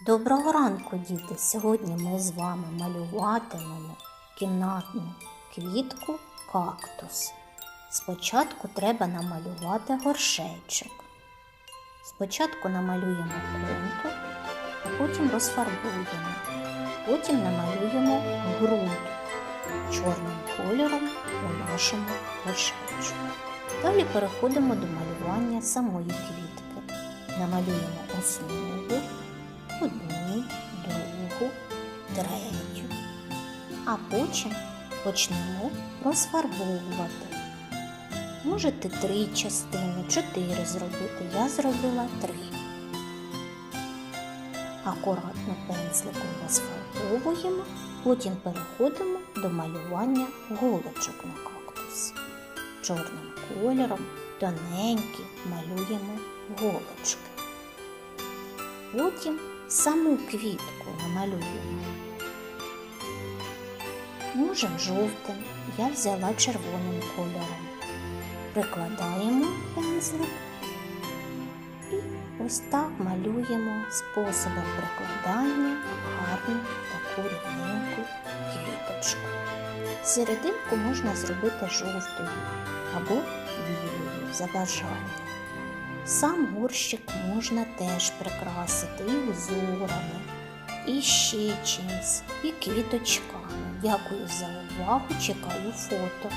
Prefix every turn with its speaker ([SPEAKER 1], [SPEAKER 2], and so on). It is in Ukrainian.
[SPEAKER 1] Доброго ранку, діти! Сьогодні ми з вами малюватимемо кімнатну квітку кактус. Спочатку треба намалювати горшечок. Спочатку намалюємо контур, потім розфарбуємо. Потім намалюємо ґрунт чорним кольором у нашому горшечку. Далі переходимо до малювання самої квітки. Намалюємо основу одну, другу, третю. А потім почнемо розфарбовувати. Можете три частини, чотири зробити. Я зробила три. Акуратно пензликом розфарбовуємо, потім переходимо до малювання голочок на кактусі. Чорним кольором тоненькі малюємо голочки. Потім саму квітку намалюємо. Можем жовтим, я взяла червоним кольором. Прикладаємо пензлик і ось так малюємо способом прикладання гарну таку рівненьку квіточку. Серединку можна зробити жовтою або білою за бажанням. Сам горщик можна теж прикрасити і узорами, і ще чимось, і квіточками. Дякую за увагу, чекаю фото.